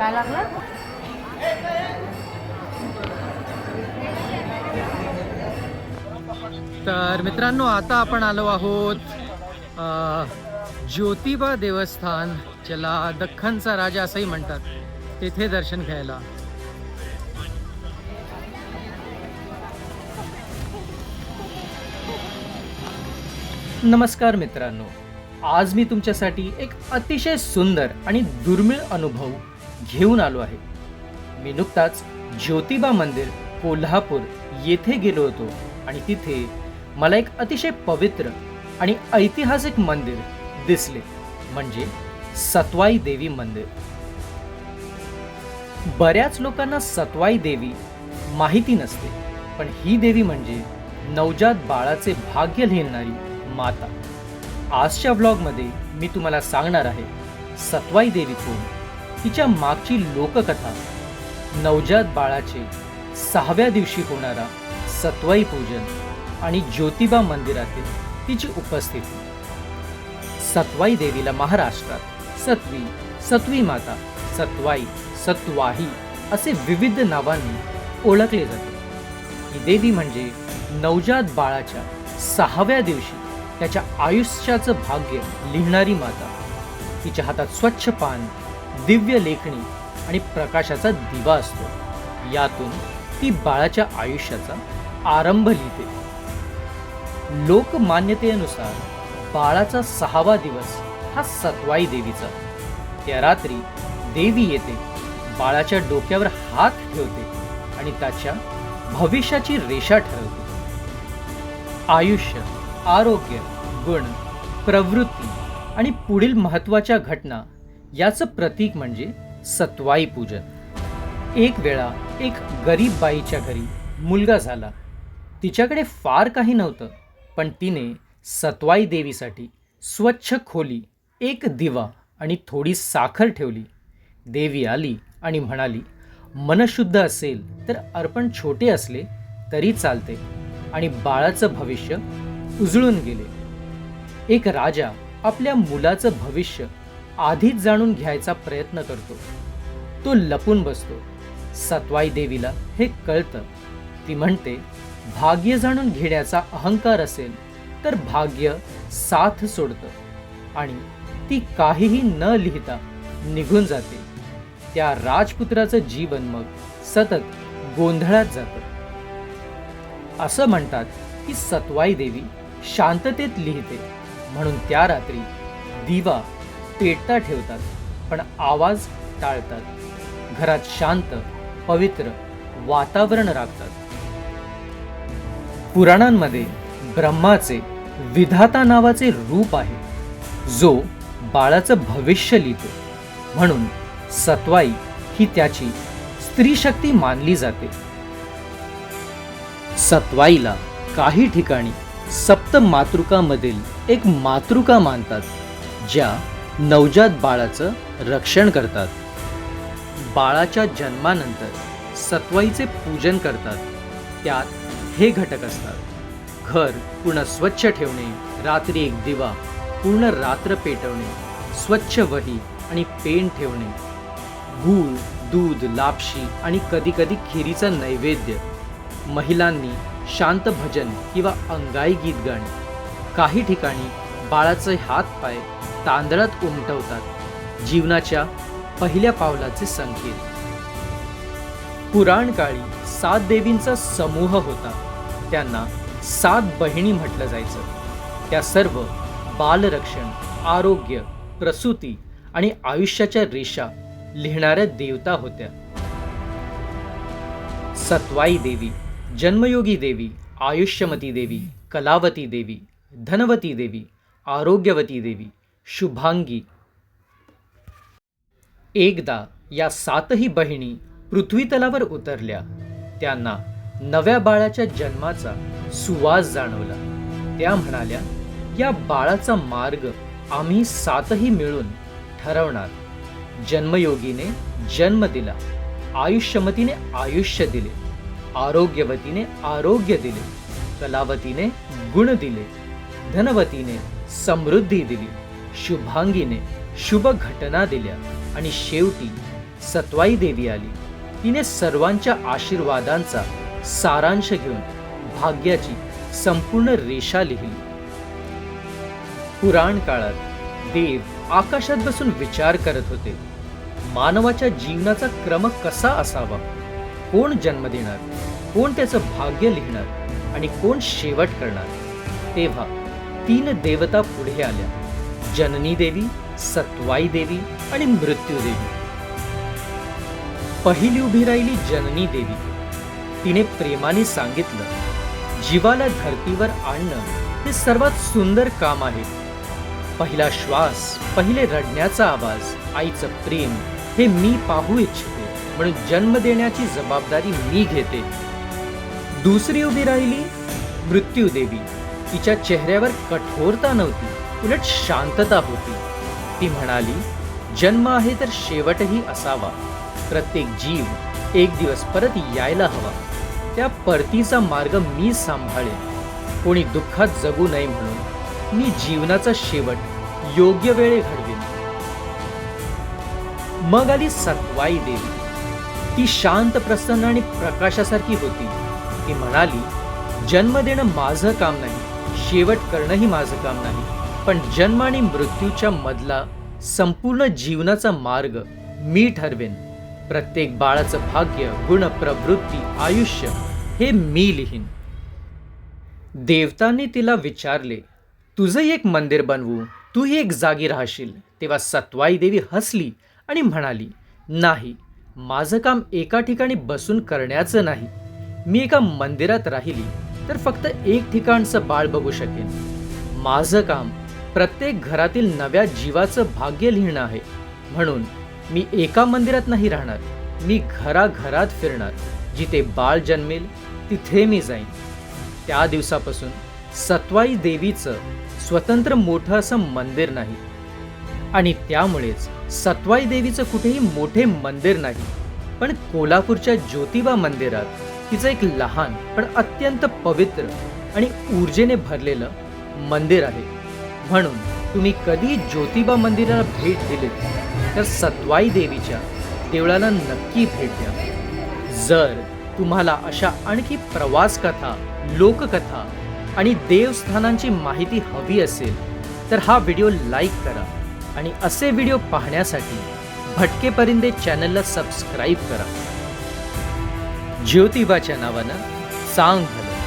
काय लागलं? तर मित्रांनो आता आपण आलो आहोत ज्योतिबा देवस्थान ज्याला दख्खनचा राजा असंही म्हणतात तेथे दर्शन घ्यायला. नमस्कार मित्रांनो आज मी तुमच्यासाठी एक अतिशय सुंदर आणि दुर्मिळ अनुभव घेऊन आलो आहे. मी नुकताच ज्योतिबा मंदिर कोल्हापूर येथे गेलो होतो आणि तिथे मला एक अतिशय पवित्र आणि ऐतिहासिक मंदिर दिसले म्हणजे सतवाई देवी मंदिर. बऱ्याच लोकांना सतवाई देवी माहिती नसते पण ही देवी म्हणजे नवजात बाळाचे भाग्य लिहिणारी माता. आजच्या व्लॉगमध्ये मी तुम्हाला सांगणार आहे सतवाई देवी कोण? तिच्या मागची लोककथा. नवजात बाळाचे सहाव्या दिवशी होणारा सत्वाई पूजन आणि ज्योतिबा मंदिरातील तिची उपस्थिती. सत्वाई देवीला महाराष्ट्रात सत्वी सत्वी माता सत्वाई सत्वाही असे विविध नावांनी ओळखले जाते. ही देवी म्हणजे नवजात बाळाच्या सहाव्या दिवशी त्याच्या आयुष्याचं भाग्य लिहिणारी माता. तिच्या हातात स्वच्छ पान दिव्य लेखणी आणि प्रकाशाचा दिवा असतो. यातून ती बाळाच्या आयुष्याचा आरंभ लिहिते. लोकमान्यतेनुसार बाळाचा सहावा दिवस हा सतवाई देवीचा. त्या रात्री देवी येते बाळाच्या डोक्यावर हात ठेवते आणि त्याच्या भविष्याची रेषा ठरवते. आयुष्य आरोग्य गुण प्रवृत्ती आणि पुढील महत्त्वाच्या घटना याचं प्रतीक म्हणजे सत्वाई पूजन. एक वेळा एक गरीब बाईच्या घरी मुलगा झाला. तिच्याकडे फार काही नव्हतं पण तिने सत्वाई देवीसाठी स्वच्छ खोली एक दिवा आणि थोडी साखर ठेवली. देवी आली आणि म्हणाली मनशुद्ध असेल तर अर्पण छोटे असले तरी चालते आणि बाळाचं भविष्य उजळून गेले. एक राजा आपल्या मुलाचं भविष्य आधीच जाणून घ्यायचा प्रयत्न करतो. तो लपून बसतो. सतवाई देवीला हे कळतं. ती म्हणते भाग्य जाणून घेण्याचा अहंकार असेल तर भाग्य साथ सोडतं. आणि ती काहीही न लिहिता निघून जाते. त्या राजपुत्राचं जीवन मग सतत गोंधळात जातं. असं म्हणतात की सतवाई देवी शांततेत लिहिते. म्हणून त्या रात्री दिवा पेटता ठेवतात पण आवाज टाळतात. घरात शांत पवित्र वातावरण राखतात. पुराणांमध्ये ब्रह्माचे विधाता नावाचे रूप आहे जो बाळाचं भविष्य लिहितो. म्हणून सत्वाई ही त्याची स्त्री शक्ती मानली जाते. सत्वाईला काही ठिकाणी सप्त मातृकामधील एक मातृका मानतात ज्या नवजात बाळाचं रक्षण करतात. बाळाच्या जन्मानंतर सत्वाईचे पूजन करतात. त्यात हे घटक असतात. घर पूर्ण स्वच्छ ठेवणे रात्री एक दिवा पूर्ण रात्र पेटवणे स्वच्छ वही आणि पेन ठेवणे. गूळ दूध लापशी आणि कधीकधी खिरीचा नैवेद्य. महिलांनी शांत भजन किंवा अंगाई गीत गाणे. काही ठिकाणी बाळाचे हात पाय तांदळात उमटवतात. जीवनाच्या पहिल्या पावलाचे संकेत. पुराण काळी सात देवींचा समूह होता. त्यांना सात बहिणी म्हटलं जायचं. त्या सर्व बालरक्षण आरोग्य प्रसूती आणि आयुष्याच्या रेषा लिहिणाऱ्या देवता होत्या. सत्वाई देवी जन्मयोगी देवी आयुष्यमती देवी कलावती देवी धनवती देवी आरोग्यवती देवी शुभांगी. एकदा या सातही बहिणी पृथ्वीतलावर उतरल्या. त्यांना नव्या बाळाच्या जन्माचा सुवास जाणवला. त्या म्हणाल्या या बाळाचा मार्ग आम्ही सातही मिळून ठरवणार. जन्मयोगीने जन्म दिला आयुष्यमतीने आयुष्य दिले आरोग्यवतीने आरोग्य दिले कलावतीने गुण दिले धनवतीने समृद्धी दिली. शुभांगीने शुभ घटना दिल्या आणि शेवटी सत्वाई देवी आली. तिने सर्वांच्या आशीर्वादांचा सारांश घेऊन भाग्याची संपूर्ण रेषा लिहिली. पुराण काळात देव आकाशात बसून विचार करत होते. मानवाच्या जीवनाचा क्रम कसा असावा? कोण जन्म देणार? कोण त्याचं भाग्य लिहिणार? आणि कोण शेवट करणार? तेव्हा तीन देवता पुढे आल्या. जननी देवी सत्वाई देवी आणि मृत्यू देवी. पहिली उभी राहिली जननी देवी. तिने प्रेमाने सांगितलं जीवाला धरतीवर आणणं हे सर्वात सुंदर काम आहे. पहिला श्वास पहिले रडण्याचा आवाज आईचं प्रेम हे मी पाहू इच्छिते म्हणून जन्म देण्याची जबाबदारी मी घेते. दुसरी उभी राहिली मृत्यू देवी. तिच्या चेहऱ्यावर कठोरता नव्हती. उलट शांतता होती. ती म्हणाली जन्म आहे तर शेवटही असावा. प्रत्येक जीव एक दिवस परत यायला हवा. त्या परतीचा मार्ग मी सांभाळेन. कोणी दुःखात जगू नये म्हणून मी जीवनाचा शेवट योग्य वेळे घडवीन. मग आली सत्वाई देवी. ती शांत प्रसन्न आणि प्रकाशासारखी होती. ती म्हणाली जन्म देणं माझं काम नाही. शेवट करणंही माझं काम नाही. पण जन्म आणि मृत्यूच्या मधला संपूर्ण जीवनाचा मार्ग मी ठरवेन. प्रत्येक बाळाचं भाग्य गुण प्रवृत्ती आयुष्य हे मी लिहीन. देवतांनी तिला विचारले तुझंही एक मंदिर बनवू तूही एक जागी राहशील. तेव्हा सत्वाई देवी हसली आणि म्हणाली नाही माझं काम एका ठिकाणी बसून करण्याचं नाही. मी एका मंदिरात राहिली तर फक्त एक ठिकाणचं बाळ बघू शकेन. माझं काम प्रत्येक घरातील नव्या जीवाचं भाग्य लिहिणं आहे. म्हणून मी एका मंदिरात नाही राहणार मी घराघरात फिरणार. जिथे बाळ जन्मेल तिथे मी जाईन. त्या दिवसापासून सत्वाई देवीचं स्वतंत्र मोठं असं मंदिर नाही. आणि त्यामुळेच सत्वाई देवीचं कुठेही मोठे मंदिर नाही. पण कोल्हापूरच्या ज्योतिबा मंदिरात तिचं एक लहान पण अत्यंत पवित्र आणि ऊर्जेने भरलेलं मंदिर आहे. म्हणून तुम्ही कधी ज्योतिबा मंदिराला भेट दिलीत तर सत्वाई देवीच्या देवळाला नक्की भेट द्या. जर तुम्हाला अशा आणखी प्रवास कथा लोककथा आणि देवस्थानांची माहिती हवी असेल तर हा व्हिडिओ लाईक करा आणि असे व्हिडिओ पाहण्यासाठी भटके परिंदे चॅनलला सबस्क्राईब करा. ज्योतिबाच्या नावानं सांग भलं